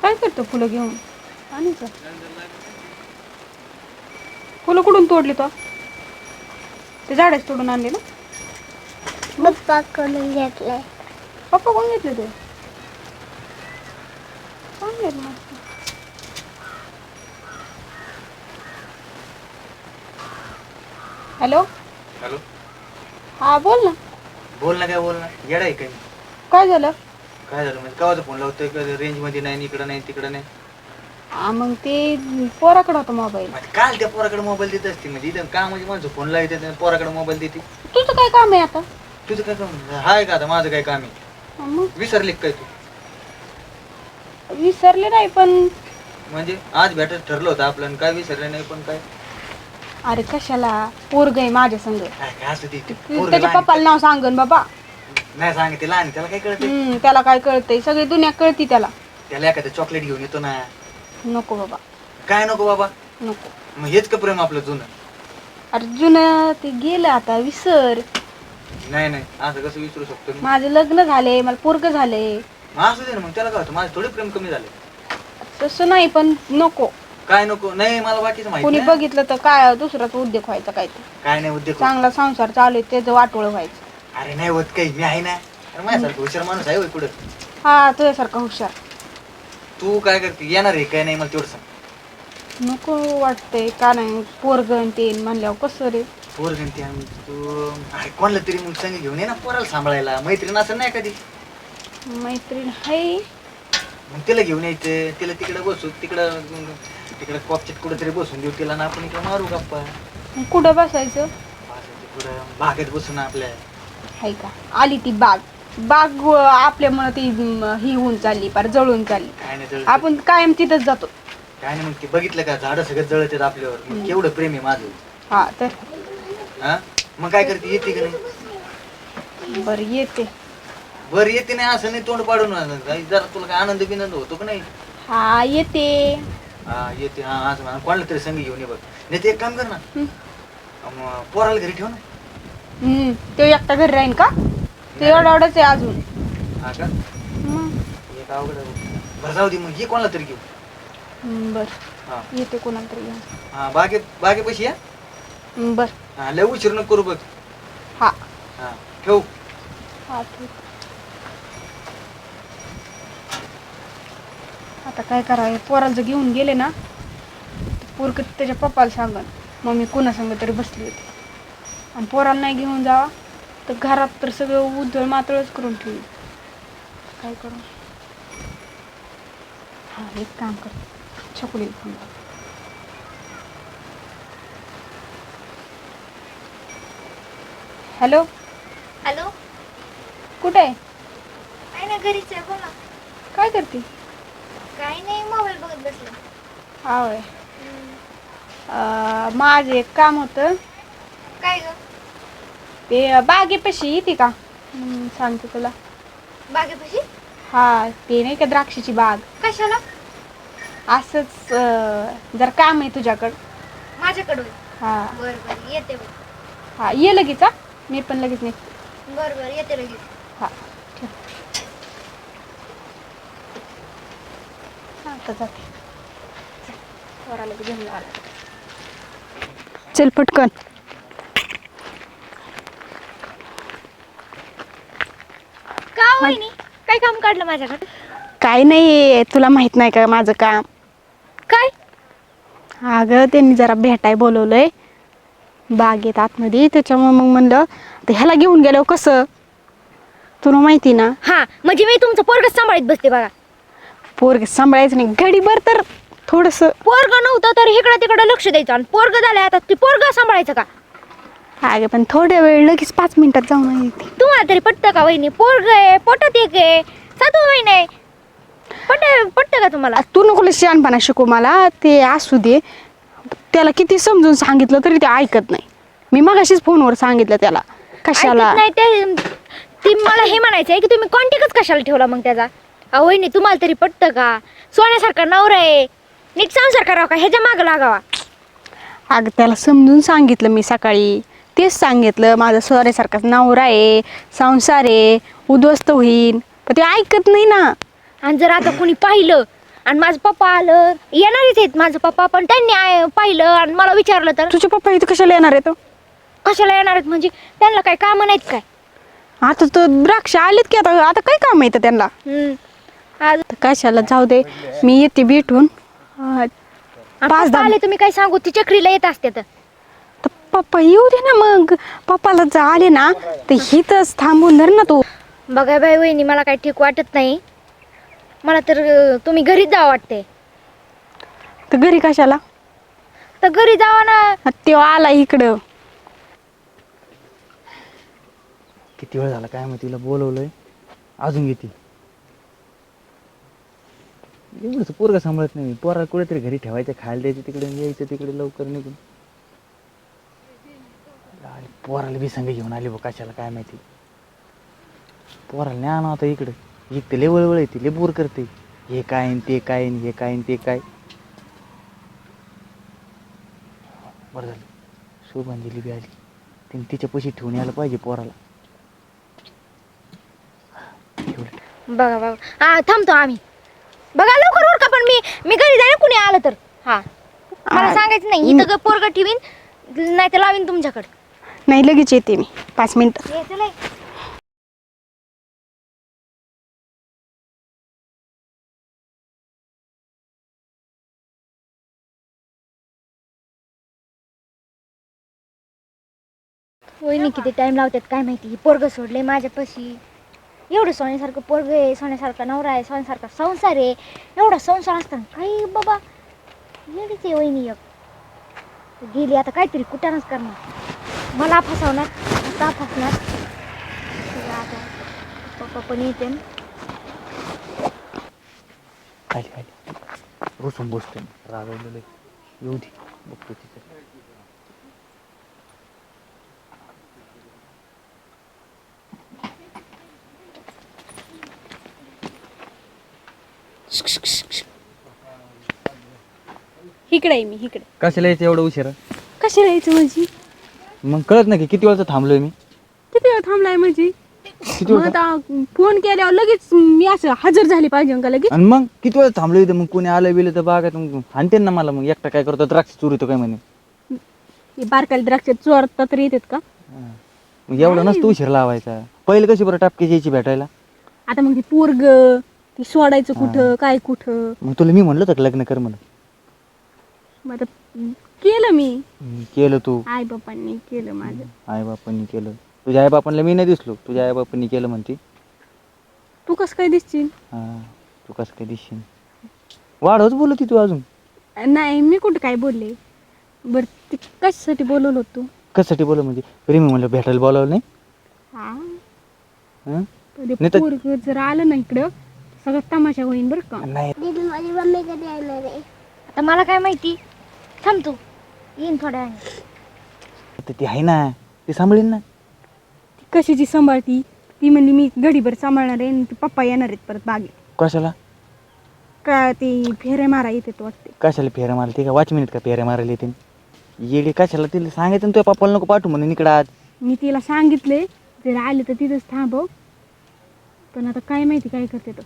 काय करतो फुलं घेऊन? फुलं कुठून तोडली तो? ते झाडच तोडून आणले ना? पप्पा कडून घेतलंय पप्पा कोण घेतले ते? चांगले हॅलो? हॅलो? हा बोल ना. बोल ना काय बोल ना. येडा आहे काय? काय झालं? काय झालं म्हणजे केव्हाचा फोन लावतोय? कधी रेंजमध्ये नाही इकडं नाही तिकडं नाही. मग ते पोराकडे होता मोबाईल म्हणजे काल त्या पोराकडे मोबाईल देत असते म्हणजे इथं का म्हणजे माझं फोन लावते पोराकडे मोबाईल देते. तुझं काय काम आहे आता? तुझं काय काम? हाय का आता? माझं काय काम आहे? मग? विसरले का काय तू? विसरले नाही पण म्हणजे आज भेटत ठरलं होतं आपलं आणि काय विसरलं नाही पण काय? अरे कशाला? पोरग आहे माझ्या संग. काय काय असं ते- ते पोरगं त्याच्या लहान पप्पाला नाव सांगन बाबा. आहे. नाही सांगितलं लहान आहे, त्याला काय कळते हम्म, त्याला काय कळतंय? सगळी दुनिया कळती त्याला. त्याला एखादं चॉकलेट घेऊन येतो ना. नको बाबा. काय नको बाबा? नको. मग हेच का प्रेम आपलं जुनं? अर्जुन ते गेलं आता विसर. नाही नाही असं कसं विसरू शकतो मी? माझं लग्न झाले मला पोरग झाले मग असू दे ना मग त्याला काय होतं माझं थोडे प्रेम कमी झाले. तसं नाही पण नको. काय नको? नाही मला बाकीचं माहिती कोणी नाही. बघितलं तर काय दुसराच उद्योग व्हायचा काय ते? काय नाही उद्योग चांगला संसार चालू आहे त्याचं वाटोळ व्हायचं. अरे नाही होत काही मी आहे ना. अरे माझ्यासारखं हुशार माणूस आहे पुढं हा तुझ्यासारखा हुशार. तू काय करते? येणार आहे काय नाही मला तेवढं सांग. नको वाटतंय का नाही? पोरगण ते म्हणल्यावर कसं रे? पोर गणती आम्ही तू अरे कोणाला तरी मग संग घेऊन ये ना पोराला सांभाळायला. मैत्रीण असं नाही कधी? मैत्रीण हाय. मग तिला घेऊन यायचं तिला तिकडे बसू तिकडं तिकडं कॉपचित कुठं तरी बसून देऊ तिला ना आपण इकडे मारू गप्पा. कुठं बसायचं? पुढं बागेत बसू ना आपल्या. हाय का? आली ती बाग. बाग व आपल्यामुळं ती ही होऊन चालली पार जळून चालली. काय नाही जळत आपण कायम तिथंच जातो. काय नाही मग ते बघितलं का? झाडं सगळं जळत आहेत आपल्यावर. मग केवढं प्रेम आहे माझं. हा तर? हा? मग काय करते? येते का नाही? बरं येते. बरं येते नाही असं नाही तोंड पाडून. जरा तुला काय आनंद बिनंद होतो का नाही? हा येते. हा येते हा असं म्हणा कोणाला तरी संगी घेऊन ये बघ. नाही ते एक काम कर ना. हम्म. मग पोराला घरी ठेव ना. हम्म तो एकटा घरी राहीन का? ते एवढा एवढंच आहे अजून. हा का? मग? एक अवघड आहे. बरं जाऊ दे मग. ये कोणाला तरी घेऊ हम्म, बर. हा. येते कोणाला तरी घेऊन. हा बागे बागे पैसे या. हम्म, बर. हा लय उशीर नको करू बघ. हा. हा ठेवू. हा ठीक आता काय करावं? पोराला जर घेऊन गेले ना पोरक त्याच्या पप्पाला सांगन मम्मी कुणा सांग तरी बसली होती. आणि पोराला नाही घेऊन जावा तर घरात तर सगळं उज्ज्वल मात्रच करून ठेवली काय करू? हा एक काम कर. छकुली फोन. हॅलो? हॅलो? कुठे आहे? काय ना घरीच आहे बोला. काय करते? काही नाही मोबाईल बघत बसले. हा होय अं, माझं एक काम होतं. काय ग? ते बागेपाशी येते का? हम्म, सांगते तुला. बागेपाशी? हा ते नाही का द्राक्षाची बाग? कशाला? असंच अं, जरा काम आहे तुझ्याकडं. माझ्याकडून हा. बर बर येते बघ. हा ये लगेच हा. मी पण लगेच नाही बर बर येते लगेच. हा ठेव हा, आता जाते. चल, पोराला बी घेऊन जावं लागेल. चल पटकन. का वहिनी? काय काम काढलं माझ्याकडे? काय नाही तुला माहीत नाही का माझं काम? काय? अगं त्यांनी जरा भेटाय बोलवलंय. बागेत आतमध्ये त्याच्यामुळे मग म्हणलं तर ह्याला घेऊन गेलो कसं? तुला माहिती ना? हा म्हणजे मी तुमचं पोरग सांभाळीत बसते बघा. पोरग सांभाळायचं नाही. गडीभर तर थोडस पोरग नव्हतं तर इकडं तिकडं लक्ष द्यायचं. आणि पोरग झालं आता ते पोरग सांभाळायचं का? अगं पण थोड्या वेळ लगेच पाच मिनिटात जाऊन येते तुम्हाला तरी पटतं का वहिनी? पोरग आहे पोटात एक आहे. सातवा महिना आहे. पट पटतं का तुम्हाला? तू नको लय शहाणपणा शिकू मला. ते असू दे. त्याला किती समजून सांगितलं तरी ते ऐकत नाही. मी मगाशीच फोनवर सांगितलं त्याला. कशाला? ऐकत नाही ते ती मला हे म्हणायचं आहे की तुम्ही कॉन्टॅक्टच कशाला ठेवला मग त्याचा? अहो वहिनी तुम्हाला तरी पटतं का? सोन्यासारखा नवरा आहे. नीट संसार करावा का? ह्याच्या मागं लागावा. अगं त्याला समजून सांगितलं मी सकाळी. तेच सांगितलं माझं सोऱ्यासारखाच नवरा आहे संसार आहे उद्ध्वस्त होईन. पण ते ऐकत नाही ना. आणि जर आता कोणी पाहिलं आणि माझं पप्पा आलं येणारच आहेत माझं पप्पा पण त्यांनी आय- पाहिलं आणि मला विचारलं तर? तुझे पप्पा इथं कशाला येणार आहे तो कशाला येणार आहेत म्हणजे? त्यांना काय काम नाहीत काय? आता तर द्राक्ष आलेत की आता आता काय काम येतं त्यांना? हम्म. आज कशाला जाऊ दे मी येते भेटून. अं, पाच दहा आले तुम्ही काय सांगू ती चक्रीला येत असते तर. तर पप्पा येऊ दे ना मग. पप्पाला जर आले ना तर हिथंच थांबून धर ना तू. बघा बाई वहिनी मला काही ठीक वाटत नाही. मला तर अं, तुम्ही घरीच जावं वाटते तर घरी कशाला? तर घरी जावा ना. तो आला इकडं. किती वेळ झाला काय माहिती तिला बोलवलंय. अजून येते. एवढंच पोरगा सांभाळत नाही. पोराला कुठेतरी घरी ठेवायचं खायला द्यायचं तिकडे यायचं तिकडे लवकर निघून. पोराला बी संग घेऊन आली बघ कशाला काय माहिती. पोराला ज्ञान आता इकडं. एक ते लय वळवळ येते लय बोर करते. हे काय ते काय हे काय ते काय. बरं झालं. शुभांजली बी आली. तिने तिच्या पैसे ठेवून यायला पाहिजे पोराला. बघा बघा. हा थांबतो आम्ही. बघा लवकर उरका पण मी. मी घरी जाईन कुणी आलं तर. हा. मला सांगायचं नाही इथं पोरग ठेवीन नाही तर लावीन तुमच्याकडे. नाही लगेच येते मी. पाच मिनिटं. ये चला. वहिनी किती टाइम लावतात काय माहिती? पोरग सोडले माझ्यापाशी. एवढं सोन्यासारखं पोरग आहे सोन्यासारखा नवरा आहे सोन्यासारखा संसार आहे. एवढा संसार असताना काही बाबा येडीच आहे वहिनी एक. गेली आता काहीतरी कुठानच करणार. मला फसवणार आता फसणार. आता पप्पा पण येते. खाली खाली रुसून बसतो. मी. रागवलेलं येऊ दे बघतो तिथं इकडे आहे मी इकडे. कशाला यायचं एवढं उशिरा? कशाला यायचं म्हणजे मग कळत नाही की किती वेळचं थांबलोय मी. किती वेळ थांबलाय म्हणजे किती मग वेळ आता फोन केल्यावर लगेच मी असं हजर झाली पाहिजे का लगेच? आणि मग किती वेळ थांबलो इथं? मग कोणी आलं बिलं तर बागा मग हाणते ना मला मग. एकटा काय करतो? द्राक्ष चोरीतो काय म्हणे? हे बारकाली द्राक्ष चोरता तर येतात का. मग एवढं नसतं उशीर लावायचा. पहिले कशी बरं टापकी यायची भेटायला? आता मग ते पोरग ती सोडायचं कुठं काय कुठं? मग तुला मी म्हणलं होतं का लग्न कर म्हणून? मग आता केलं मी. हम्म, केलं तू. आई बापांनी केलं माझं. आई बापांनी केलं. तुझ्या आई बापांना मी नाही दिसलो. तुझ्या आई बापांनी केलं म्हणते. तू कसं काय दिसशील? हा तू कसं काय दिसशील? वाढवच बोलत तू अजून. नाही मी कुठं काय बोलले? बरं ते कशासाठी बोलवलं होतं तू? कशासाठी बोल म्हणजे? तरी मी म्हणलं भेटायला बोलावलं नाही? हा. हं? पण ते नाही तर- पोरग जर आलं ना इकडं सगळं तमाशा होईन बरं का? नाही. आता मला काय माहिती? थांबतो येईन थोड्या वेळाने. तर ती आहे ना ती सांभाळीन ना. ती कशाची सांभाळती? ती म्हणली मी घडीभर सांभाळणार आहे आणि ते पप्पा येणार आहेत परत बागेत. कशाला? का ती फेरे मारा येते तो वाटते. कशाला फेऱ्या मारला? ते का वाच मिनिट का फेऱ्या मारायला येते? येडे कशाला तिला सांगायचं ना तुझ्या पप्पाला नको पाठवू म्हणून इकडं आज. मी तिला सांगितले जर आले तर तिथंच थांबव. पण आता काय माहिती काय करते तर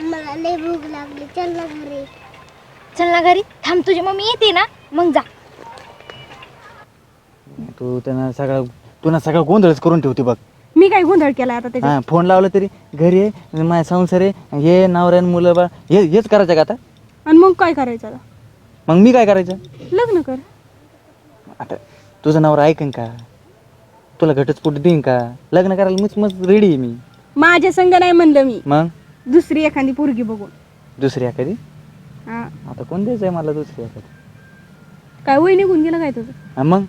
मला लय भूक लागली. चल ना घरी. चल ना घरी. थांब तुझी मम्मी येते ना. मग जा. तू त्यांना सगळा तू ना सगळा गोंधळच करून ठेवते बघ. मी काय गोंधळ केला आता त्याच्यात? हा फोन लावला तरी घरी आहे माझ्या संसार आहे हे नवऱ्यान मुलं बा. हे हेच करायचं का आता? आणि मग काय करायचं आता? मग मी काय करायचं? लग्न कर. आता तुझा नवरा ऐकन का? तुला घटस्फोट देईन का? लग्न करायला मीच मग रेडी आहे मी. माझ्या संग नाही म्हणलं मी. मग? दुसरी एखादी पोरगी बघून. दुसरी एखादी? हा. आता कोण द्यायचं आहे मला दुसरी एखादी? काय वय निघून गेलं काय तुझं? हा मग?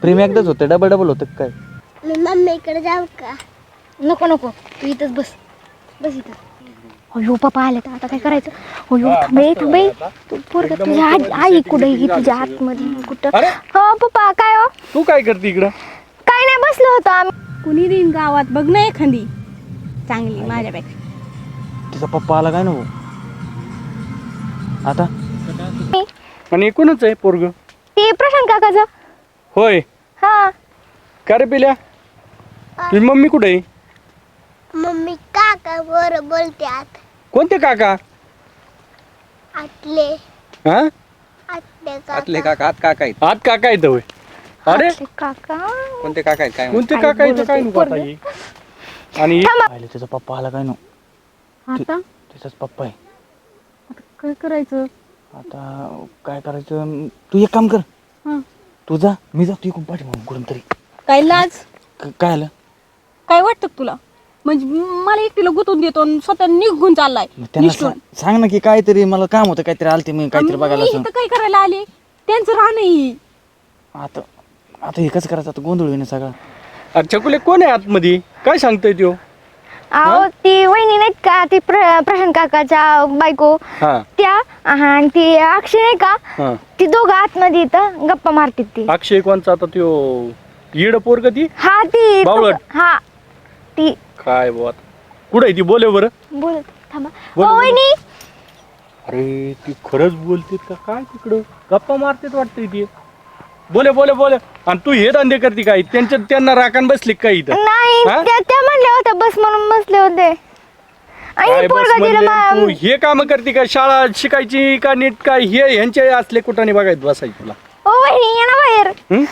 प्रेम एकदाच होतं डबल डबल होतं काय? मी मम्मीकडे जाऊ का? नको नको. तू इथंच बस. बस इथं. अयो पप्पा आले तर आता काय करायचं? अयो थांबे थांबे तू पोरग तुझ्या आई आई कुठे ही तुझ्या आतमध्ये कुठं? हो पप्पा काय हो? तू काय करते इकडं? काय नाही बसलो होतो आम्ही. कुणी देईन गावात? बघ ना एखादी. चांगली माझ्यापेक्षा. तिचा पप्पा आला काय नको आता? आणि कोणच आहे पोरग. ते प्रशांत काकाचं? होय. हा. का रे पिल्या? तुझी मम्मी कुठे आहे? मम्मी काका बर बोलत्यात. कोणते काका? आतले. हा? आतले आतले काका काका आत काका आहेत. आत काका येतं होय. अरे? काका. कोणते काका आहेत? काय कोणते काका येतं बोलत काय नको आता? हे? आणि पाहिलं त्याचा पप्पा आला काय नो आता? त्याचाच पप्पा आहे. आता काय करायचं? आता काय करायचं? तू एक काम कर. हं. तू जा मी जातो इकडून पाठी म्हणून कुठून तरी. काय लाज? क- काय आलं? काय वाटतं का तुला? म्हणजे मला एकटीला गुतून देतो आणि स्वतः निघून चाललाय मग त्यांना. सा- सांग ना की काहीतरी मला काम होतं काहीतरी आलते मी काहीतरी बघायला मी असं. इथं काय करायला आले? त्यांचं राहणं आता आता हे कसं करायचं? आता गोंधळ होईना सगळा. अच्छा कुले कोण आहे आतमध्ये? काय सांगतोय त्यो? अहो ती वहिनी नाहीत का? ती प्र प्रशांत काकाच्या बायको. हा. त्या आणि ती अक्षय नाही का? ती दोघं आतमध्ये इथं गप्पा मारतात ती. अक्षय कोणचा? आता त्यो येड पोरग ती? हा ती बावळट. हा. ती. काय बुवा कुठे ती? बोले बरं. बोल थांबा. बोल, ओ बोल. वहिनी! अरे ती खरंच बोलते का? काय तिकडं? गप्पा मारतेत वाटतंय ती. बोले बोले बोले. आणि तू हे धंदे करते काय? त्यांच्या त्यांना राखण बसली का काय इथं? नाही हा? त्या त्या म्हणल्या होत्या बस म्हणून बसले होते. काय आणि बस पोरगा दिलं म्हणले, तू मा- हे काम करते का? शाळा शिकायची का नीट काय? हे ह्यांचे असले कुठाने बघायचं बसायचं तुला. ओ वहिनी या ना बाहेर. हं?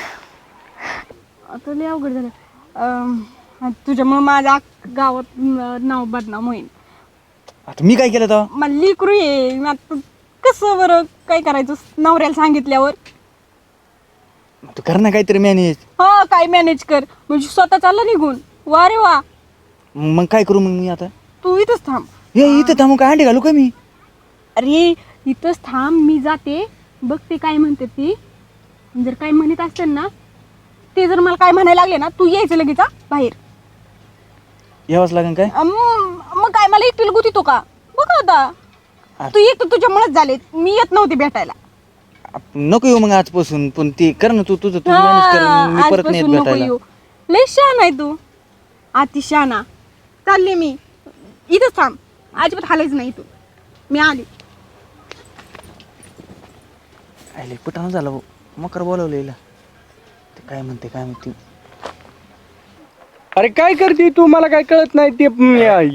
आता लय अवघड झालं. अं, तुझ्यामुळे माझ्या अख्ख्या गावात नाव बदनाम होईल आता मी काय केलं तर मला लिकरू मी आता कसं बरं काय करायचं? नवऱ्याला सांगितल्यावर. तू कर ना काहीतरी मॅनेज हा काय मॅनेज कर? म्हणजे स्वतः चाललं निघून. वा रे वा. मग काय करू मग मी आता? तू इथंच थांब. हे इथं थांबू काय अंडे घालू का मी? अरे इथंच थांब मी जाते. बघते काय म्हणते ती. जर काय म्हणत असतील ना ते जर मला काय म्हणायला लागले ना तू यायचं लगेच हा, बाहेर. यावंच लागेल काय? मग काय मला एकटीला गुतीतो का? बघ आता. तू येत तुझ्यामुळेच झाले मी येत नव्हते भेटायला. आप- नको येऊ मग आजपासून पण ते कर ना तू तुझं तू मॅनेज कर हा, मी परत नाही येत आजपासून नको भेटायला. येऊ. लय शहाणा आहे तू. अति शहाणा. चालले मी. इथंच थांब. अजिबात हालायचं नाही तू. मी आले. आले कुठं झालं भाऊ. मकर बोलवलं हिला. ते काय म्हणते काय म्हणते? अरे काय करते तू? मला काय कळत नाही. ते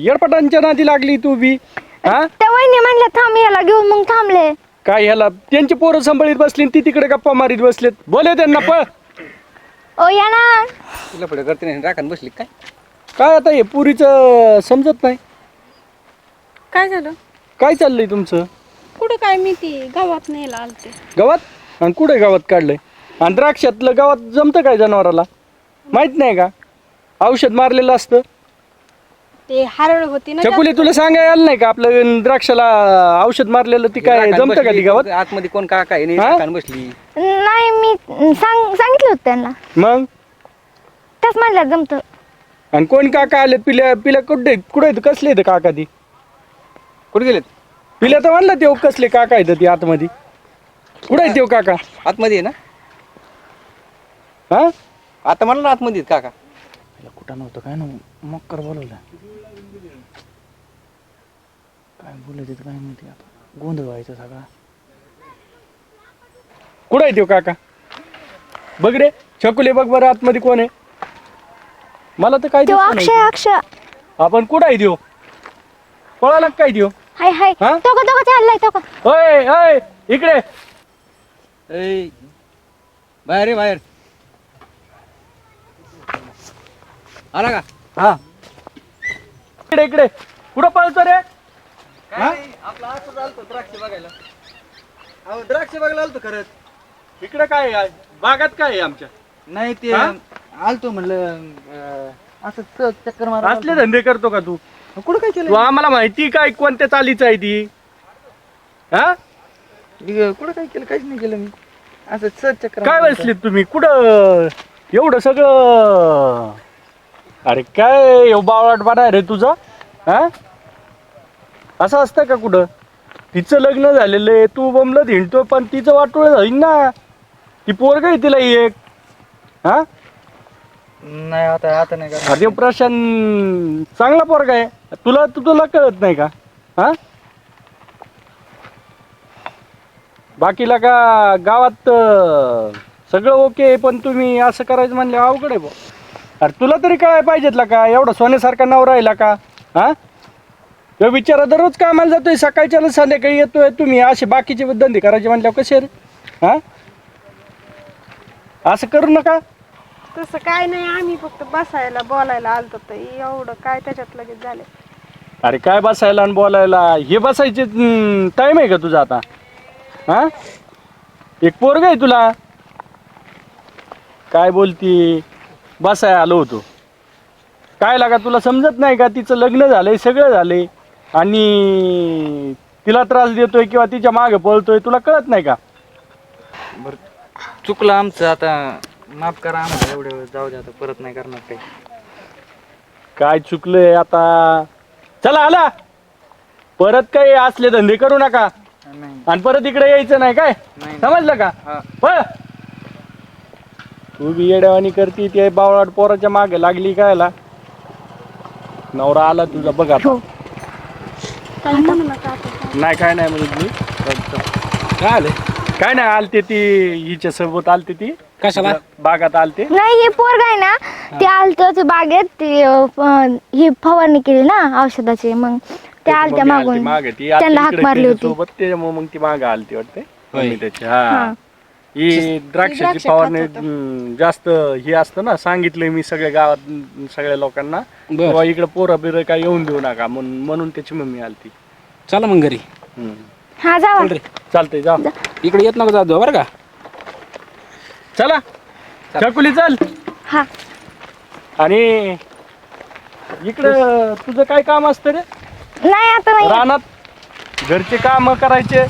येडपटांच्या नादी लागली तू बी. हा? त्या वहिनी म्हणल्या थांब याला घेऊन मग थांबले. काय ह्याला? त्यांची पोरं सांभाळीत बसली आणि ती तिकडे गप्पा मारीत बसलेत. बोले त्यांना पळ. ओ या ना. तुला पुढे करते नाही राखण बसली काय? काय आता हे पुरीचं समजत नाही. काय झालं? काय चाललंय तुमचं? कुठं काय मी ती गावात न्यायला आलते गावात? आणि कुठे गावात काढलंय? आणि द्राक्षातलं गावात जमतं काय जनावराला? माहीत नाही का? औषध मारलेलं असतं. ते हरळ होती ना चकुली तुला सांगायला आलं नाही का? आपलं द्राक्षाला औषध मारलेलं ती काय जमतं का ती गावात? आतमध्ये कोण काका आहे नाही हा? राखण बसली. नाही मी सांग सांगितलं होतं त्यांना. मग? त्याच म्हणल्या जमतं. आणि कोण काका आले? पिल्या पिल्या कुठे कुठे आहेत? कसले आहेत काका ती? कुठे गेलेत? पिल्या तर म्हणलं ते कसले काका आहेत ती आतमध्ये. कुठे आहेत ते काका? आतमध्ये आहे ना? हा? आता म्हणलं ना आतमध्ये आहेत काका. कुठं नव्हतं काय ना मक्कर बोलवलं. काय बोलायचं काय माहिती आता. गोंधळ व्हायचा सगळा. कुठं आहे तो काका? बघ रे छकुले बघ बरं आतमध्ये कोण आहे. मला तर काय तो दिसत अक्षय नाही. अक्षय. आपण कुठं आहे देऊ पळाला का काय देऊ हाय हाय. हा? तो का तो का चाललाय तो का? होय होय इकडे. ए बाहेर बाहेर. आला का? हा. इकडे इकडे. कुठं पळतो रे? हा? आपला असं चालतो द्राक्ष बघायला. अहो द्राक्ष बघायला आलतो खरंच. इकडे काय आहे? बागात काय आहे आमच्या? नाही ते हा? आलतो म्हणलं अं, असं च- चक्कर मारा असले धंदे करतो का तू? कुठं काय तू केलं आम्हाला माहिती काय कोणत्या चालीच आहे ती? हा? कुठं काय केलं? काहीच नाही केलं मी. असं सहज चक्कर काय मारत बसलीत तुम्ही? कुठं? एवढं सगळं अरे काय बावळाट बना रे तुझा? हा? असं असतं का कुठं? तिचं लग्न झालेलं आहे तू बमलं हिंडतो पण तिचं वाटोळ होईन ना. ती पोरग आहे तिला एक. हा. नाही आता आता नाही का अरे प्रशांत चांगला पोरगा आहे. तुला तू तुला कळत नाही का? हा? बाकीला का गावात अं, सगळं ओके पण तुम्ही असं करायचं म्हणले अवघड आहे बुवा. अरे तुला तरी काय पाहिजेतला का? एवढा सोन्यासारखा नवरा राहिला का? हा? तो बिचारा दररोज कामाला जातोय सकाळच्या संध्याकाळी येतोय. तुम्ही असे बाकीचे धंदे करायचे म्हणल्यावर कसे रे? हा? असं करू नका. तसं काय नाही आम्ही फक्त बसायला बोलायला आलतो तर एवढं काय त्याच्यात लगेच झालं अरे काय बसायला आणि बोलायला? हे बसायचे टाइम आहे का तुझा आता? हा? एक पोरग आहे तुला. काय बोलती? बसाय आलो होतो. काय लागा तुला समजत नाही का? तिचं लग्न झालंय सगळं झालंय. आणि तिला त्रास देतोय किंवा तिच्यामागे पळतोय तुला कळत नाही का? बर चुकलं आमचं. आता माफ करा आम्हाला एवढे वेळ जाऊ द्या आता परत नाही करणार काही. काय चुकलंय आता? चला आला. परत काही असले धंदे करू नका. नाही. आणि परत इकडे यायचं नाही काय? नाही. समजलं का? हा. पळ. तू बी येड्यावानी करती ते बावळाट पोराच्या मागे लागली कायला. नवरा आला तुझा बघ. आता काय म्हणू नका आता नाही काय नाही म्हणत मी. काय आले? काय नाही आलते ती हिच्या सोबत आलते ती. कशाला? बागात आलते. नाही हे पोरग आहे ना ते आलतं ते बागेत ते अं, ही फवारणी केली ना औषधाची मग ते आलत्या मागून मागे. ती त्यांना हाक मारली होती. सोबत त्याच्यामुळे मग ती मागे आलती वाटते. मम्मी त्याची हा. हा. ही द्राक्षाची द्राक्ष फवारणी खात होतं. हम्म, जास्त हे असतं ना सांगितलंय मी सगळ्या गावात सगळ्या लोकांना बर. किंवा इकडे पोरं बिरं काय येऊन देऊ नका म्हणून म्हणून त्याची मम्मी आलती. चला मग घरी. हम्म. हा जावा. चल रे. चालतंय जा. इकडे येत नको जाऊ बरं का? चला. चकुली चल. हा. आणि इकडं तुझं काय काम असतं रे? नाही आता नाही रानात घरचे काम करायचे.